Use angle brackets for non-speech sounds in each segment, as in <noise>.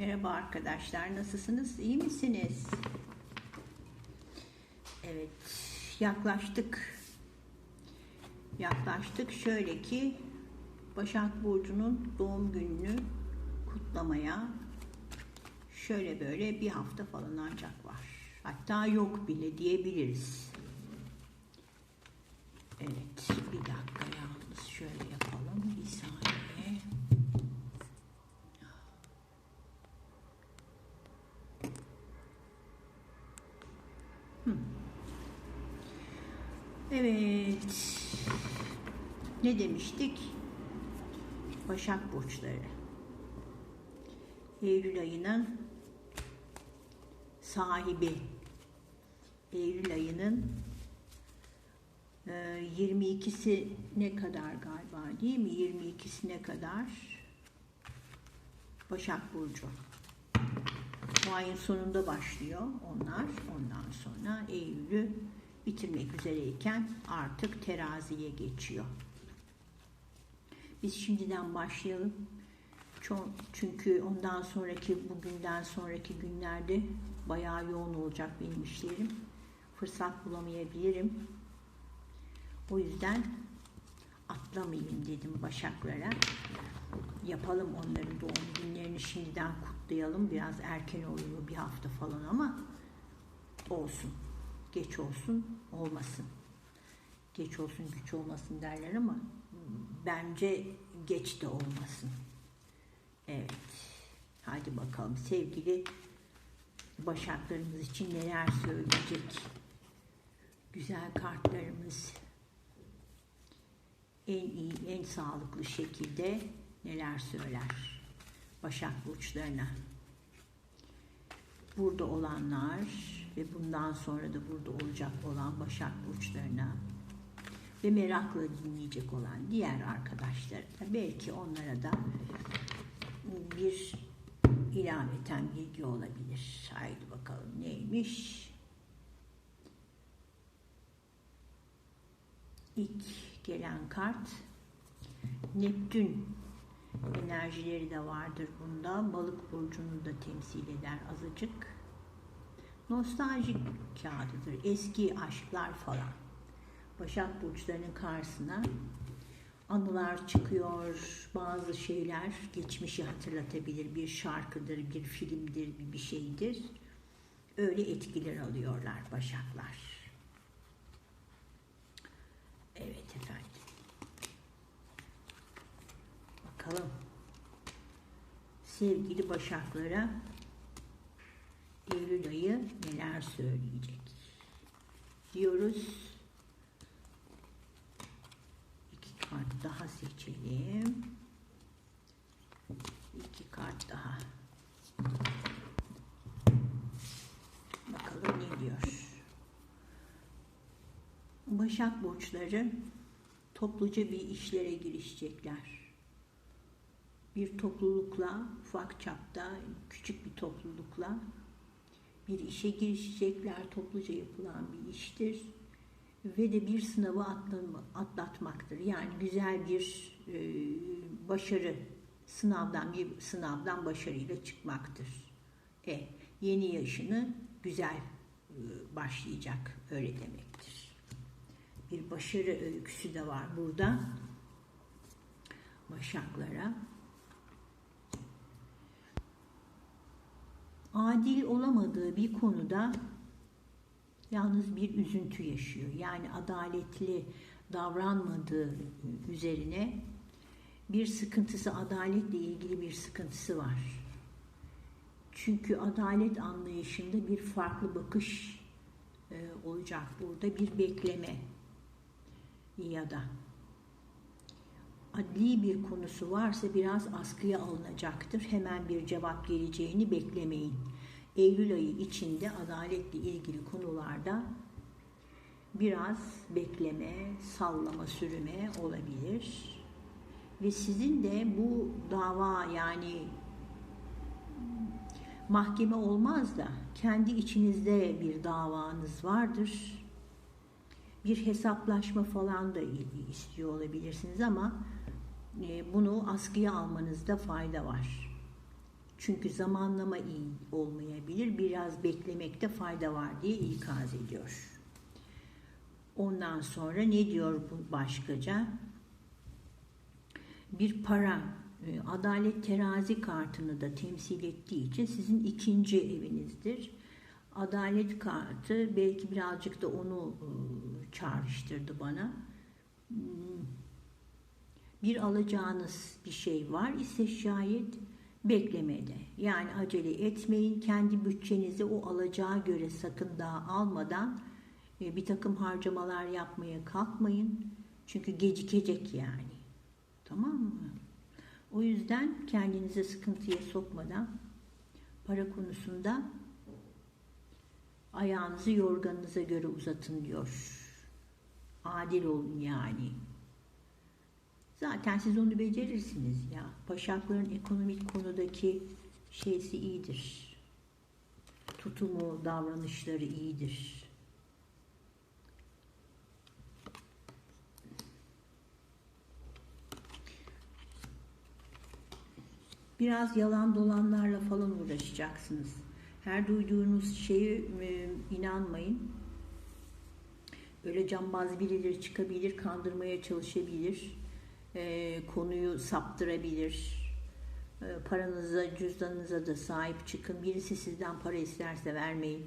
Merhaba arkadaşlar, nasılsınız? İyi misiniz? Evet, yaklaştık. Yaklaştık. Şöyle ki Başak Burcu'nun doğum gününü kutlamaya şöyle böyle bir hafta falan ancak var. Hatta yok bile diyebiliriz. Evet, bir dakika Evet. Ne demiştik? Başak burçları. Eylül ayının sahibi. Eylül ayının e, 22'si ne kadar galiba değil mi? 22'sine kadar Başak Burcu. Bu ayın sonunda başlıyor onlar. Ondan sonra Eylül'ü bitirmek üzereyken artık teraziye geçiyor. Biz şimdiden başlayalım. Çünkü ondan sonraki, bugünden sonraki günlerde bayağı yoğun olacak benim işlerim. Fırsat bulamayabilirim. O yüzden atlamayayım dedim Başaklara. Yapalım onların doğum günlerini şimdiden kutlayalım. Biraz erken oluyor bir hafta falan ama olsun. Geç olsun, olmasın. Geç olsun, güç olmasın derler ama bence geç de olmasın. Evet. Hadi bakalım sevgili başaklarımız için neler söyleyecek. Güzel kartlarımız en iyi, en sağlıklı şekilde neler söyler Başak burçlarına. Burada olanlar ve bundan sonra da burada olacak olan Başak burçlarına ve merakla dinleyecek olan diğer arkadaşlar da belki onlara da bir ilaveten bilgi olabilir. Haydi bakalım neymiş? İlk gelen kart Neptün enerjileri de vardır bunda. Balık burcunu da temsil eder azıcık. Nostaljik kağıdıdır. Eski aşklar falan. Başak burçlarının karşısına anılar çıkıyor. Bazı şeyler geçmişi hatırlatabilir. Bir şarkıdır, bir filmdir, bir şeydir. Öyle etkiler alıyorlar başaklar. Evet efendim. Bakalım. Sevgili başaklara Eylül ayı neler söyleyecek? Diyoruz. İki kart daha seçelim. İki kart daha. Bakalım ne diyor. Başak burçları topluca bir işlere girişecekler. Bir toplulukla, ufak çapta, küçük bir toplulukla bir işe girişecekler. Topluca yapılan bir iştir. Ve de bir sınavı atlatmaktır. Yani güzel bir e, başarı, sınavdan bir sınavdan başarıyla çıkmaktır. E, yeni yaşını güzel e, başlayacak öyle demektir. Bir başarı öyküsü de var burada. Başaklara. Adil olamadığı bir konuda yalnız bir üzüntü yaşıyor. Yani adaletli davranmadığı üzerine bir sıkıntısı, adaletle ilgili bir sıkıntısı var. Çünkü adalet anlayışında bir farklı bakış e, olacak burada, bir bekleme ya da adli bir konusu varsa biraz askıya alınacaktır. Hemen bir cevap geleceğini beklemeyin. Eylül ayı içinde adaletle ilgili konularda biraz bekleme, sallama, sürüme olabilir. Ve sizin de bu dava yani mahkeme olmaz da kendi içinizde bir davanız vardır. Bir hesaplaşma falan da istiyor olabilirsiniz ama bunu askıya almanızda fayda var. Çünkü zamanlama iyi olmayabilir. Biraz beklemekte fayda var diye ikaz ediyor. Ondan sonra ne diyor bu başkaca? Bir para, e, adalet terazi kartını da temsil ettiği için sizin ikinci evinizdir. Adalet kartı belki birazcık da onu e, çağrıştırdı bana. Bir alacağınız bir şey var ise şayet beklemede. Yani acele etmeyin. Kendi bütçenizi o alacağı göre sakın daha almadan e, bir takım harcamalar yapmaya kalkmayın. Çünkü gecikecek yani. Tamam mı? O yüzden kendinizi sıkıntıya sokmadan para konusunda ayağınızı yorganınıza göre uzatın diyor. Adil olun yani. Zaten siz onu becerirsiniz ya. Başakların ekonomik konudaki şeysi iyidir. Tutumu, davranışları iyidir. Biraz yalan dolanlarla falan uğraşacaksınız. Her duyduğunuz şeyi e, inanmayın. Öyle cambaz birileri çıkabilir, kandırmaya çalışabilir e, konuyu saptırabilir. E, paranıza, cüzdanınıza da sahip çıkın. Birisi sizden para isterse vermeyin.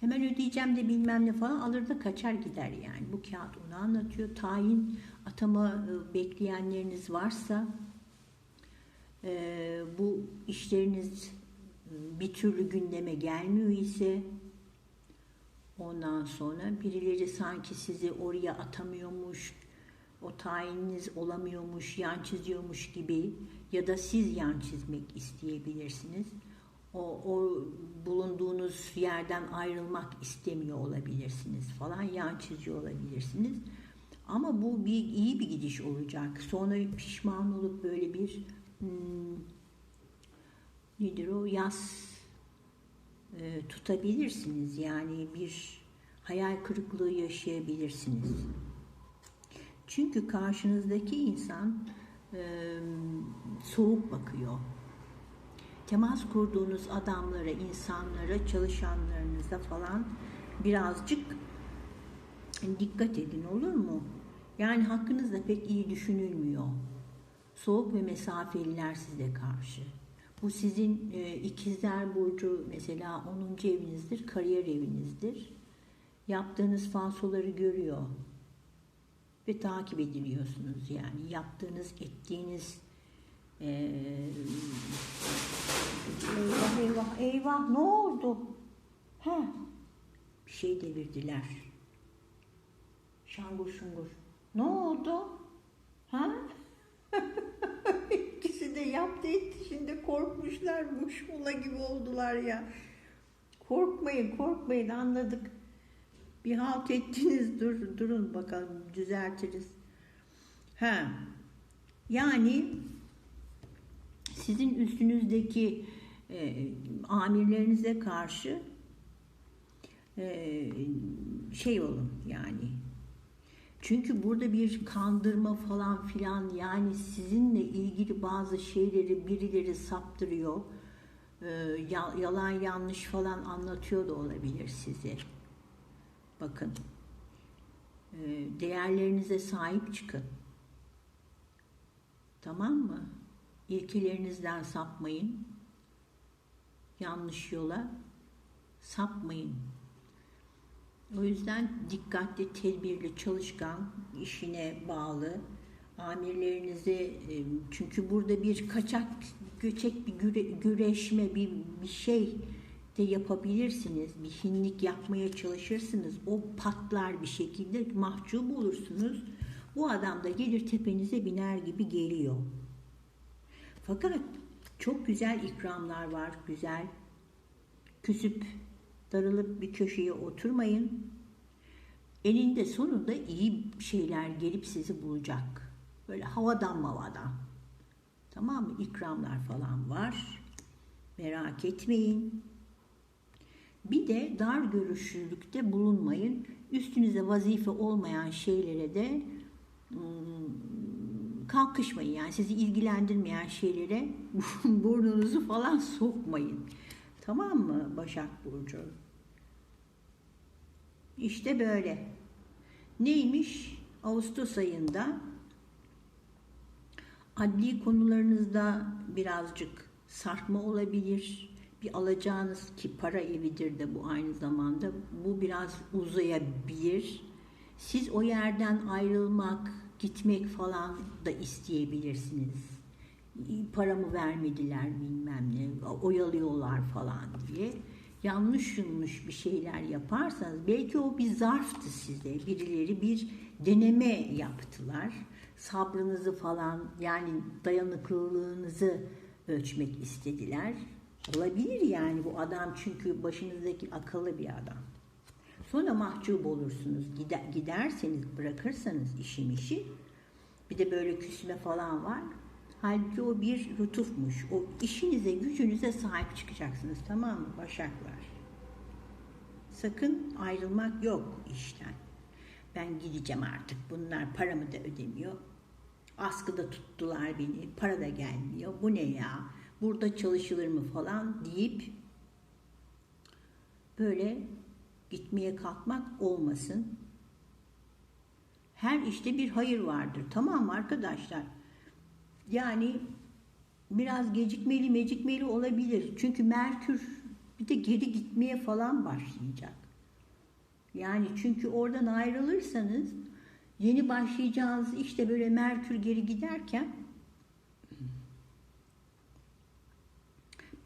Hemen ödeyeceğim de bilmem ne falan alır da kaçar gider yani. Bu kağıt onu anlatıyor. Tayin atama e, bekleyenleriniz varsa e, bu işleriniz bir türlü gündeme gelmiyor ise ondan sonra birileri sanki sizi oraya atamıyormuş, o tayininiz olamıyormuş, yan çiziyormuş gibi ya da siz yan çizmek isteyebilirsiniz. O, o bulunduğunuz yerden ayrılmak istemiyor olabilirsiniz falan, yan çiziyor olabilirsiniz. Ama bu bir iyi bir gidiş olacak. Sonra pişman olup böyle bir hmm, nedir o yaz e, tutabilirsiniz. Yani bir hayal kırıklığı yaşayabilirsiniz. Çünkü karşınızdaki insan e, soğuk bakıyor. Temas kurduğunuz adamlara, insanlara, çalışanlarınıza falan birazcık dikkat edin olur mu? Yani hakkınızda pek iyi düşünülmüyor. Soğuk ve mesafeliler size karşı. Bu sizin e, ikizler burcu mesela 10. evinizdir, kariyer evinizdir. Yaptığınız falsoları görüyor ve takip ediliyorsunuz. Yani yaptığınız, ettiğiniz ee, eyvah eyvah eyvah ne oldu? Ha, bir şey devirdiler. Şangur şungur. Ne oldu? Ha? <laughs> İkisi de yaptı etti şimdi korkmuşlar. Muşmula gibi oldular ya. Korkmayın korkmayın anladık. Bir halt ettiniz dur, durun bakalım düzeltiriz. Ha, yani sizin üstünüzdeki e, amirlerinize karşı e, şey olun yani. Çünkü burada bir kandırma falan filan yani sizinle ilgili bazı şeyleri birileri saptırıyor. E, yalan yanlış falan anlatıyor da olabilir size. Bakın. Ee, değerlerinize sahip çıkın. Tamam mı? İlkelerinizden sapmayın. Yanlış yola sapmayın. O yüzden dikkatli, tedbirli, çalışkan, işine bağlı, amirlerinize e, çünkü burada bir kaçak göçek bir güre, güreşme bir, bir şey de yapabilirsiniz. Bir hinlik yapmaya çalışırsınız. O patlar bir şekilde mahcup olursunuz. Bu adam da gelir tepenize biner gibi geliyor. Fakat çok güzel ikramlar var. Güzel. Küsüp darılıp bir köşeye oturmayın. Elinde sonunda iyi şeyler gelip sizi bulacak. Böyle havadan mavadan. Tamam mı? İkramlar falan var. Merak etmeyin. Bir de dar görüşlülükte bulunmayın. Üstünüze vazife olmayan şeylere de hmm, kalkışmayın yani sizi ilgilendirmeyen şeylere <laughs> burnunuzu falan sokmayın. Tamam mı Başak Burcu? İşte böyle. Neymiş? Ağustos ayında adli konularınızda birazcık sarkma olabilir. Bir alacağınız ki para evidir de bu aynı zamanda. Bu biraz uzayabilir. Siz o yerden ayrılmak, gitmek falan da isteyebilirsiniz. Paramı vermediler bilmem ne, oyalıyorlar falan diye. Yanlış yanlış bir şeyler yaparsanız belki o bir zarftı size. Birileri bir deneme yaptılar. Sabrınızı falan yani dayanıklılığınızı ölçmek istediler. Olabilir yani bu adam çünkü başınızdaki akıllı bir adam. Sonra mahcup olursunuz. Gider, giderseniz, bırakırsanız işim işi. Bir de böyle küsme falan var. Halbuki o bir lütufmuş. O işinize, gücünüze sahip çıkacaksınız. Tamam mı Başaklar? Sakın ayrılmak yok işten. Ben gideceğim artık. Bunlar paramı da ödemiyor. Askıda tuttular beni. Para da gelmiyor. Bu ne ya? Burada çalışılır mı falan deyip böyle gitmeye kalkmak olmasın. Her işte bir hayır vardır. Tamam mı arkadaşlar? Yani biraz gecikmeli mecikmeli olabilir. Çünkü Merkür bir de geri gitmeye falan başlayacak. Yani çünkü oradan ayrılırsanız yeni başlayacağınız işte böyle Merkür geri giderken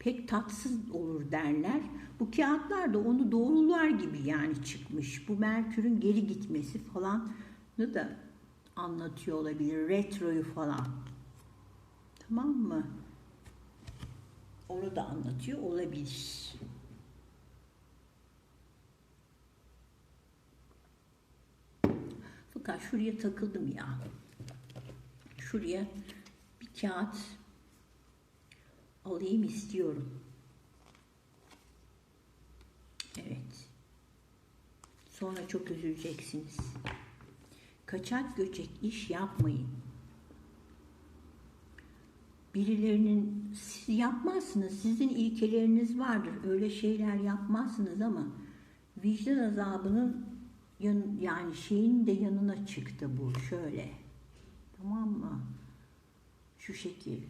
pek tatsız olur derler. Bu kağıtlar da onu doğrular gibi yani çıkmış. Bu Merkür'ün geri gitmesi falan da anlatıyor olabilir. Retroyu falan. Tamam mı? Onu da anlatıyor olabilir. Fakat şuraya takıldım ya. Şuraya bir kağıt alayım istiyorum. Evet. Sonra çok üzüleceksiniz. Kaçak göçek iş yapmayın. Birilerinin siz yapmazsınız. Sizin ilkeleriniz vardır. Öyle şeyler yapmazsınız ama vicdan azabının yan, yani şeyin de yanına çıktı bu şöyle. Tamam mı? Şu şekil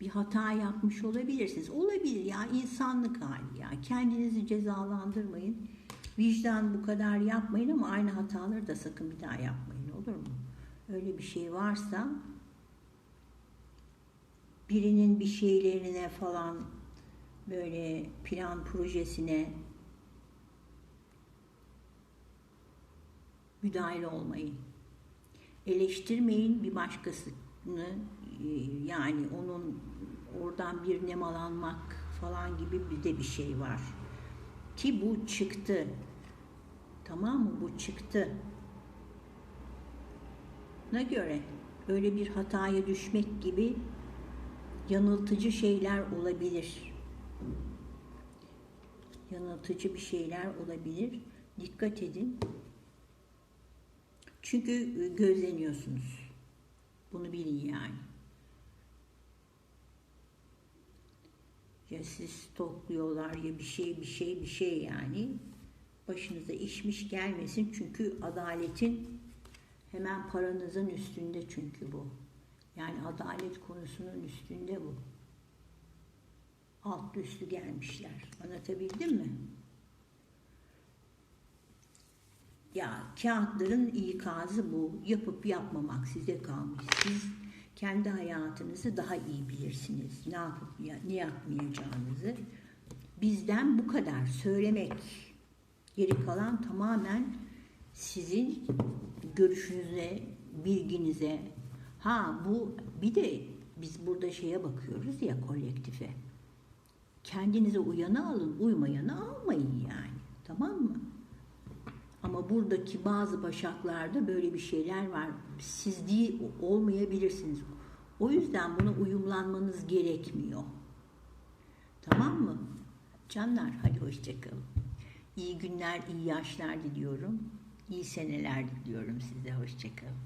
bir hata yapmış olabilirsiniz. Olabilir ya insanlık hali ya. Kendinizi cezalandırmayın. Vicdan bu kadar yapmayın ama aynı hataları da sakın bir daha yapmayın olur mu? Öyle bir şey varsa birinin bir şeylerine falan böyle plan projesine müdahale olmayın. Eleştirmeyin bir başkasını yani onun oradan bir nemalanmak falan gibi bir de bir şey var. Ki bu çıktı. Tamam mı? Bu çıktı. Ne göre öyle bir hataya düşmek gibi yanıltıcı şeyler olabilir. Yanıltıcı bir şeyler olabilir. Dikkat edin. Çünkü gözleniyorsunuz. Bunu bilin yani. Ya siz stokluyorlar ya bir şey bir şey bir şey yani. Başınıza işmiş gelmesin çünkü adaletin hemen paranızın üstünde çünkü bu. Yani adalet konusunun üstünde bu. Alt üstü gelmişler. Anlatabildim mi? Ya kağıtların ikazı bu. Yapıp yapmamak size kalmış. Siz kendi hayatınızı daha iyi bilirsiniz. Ne yapıp ne yapmayacağınızı. Bizden bu kadar söylemek. Geri kalan tamamen sizin görüşünüze, bilginize. Ha bu bir de biz burada şeye bakıyoruz ya kolektife. Kendinize uyanı alın, uymayanı almayın yani. Tamam mı? Ama buradaki bazı başaklarda böyle bir şeyler var. Siz değil olmayabilirsiniz. O yüzden buna uyumlanmanız gerekmiyor. Tamam mı? Canlar hadi hoşçakalın. İyi günler, iyi yaşlar diliyorum. İyi seneler diliyorum size. Hoşçakalın.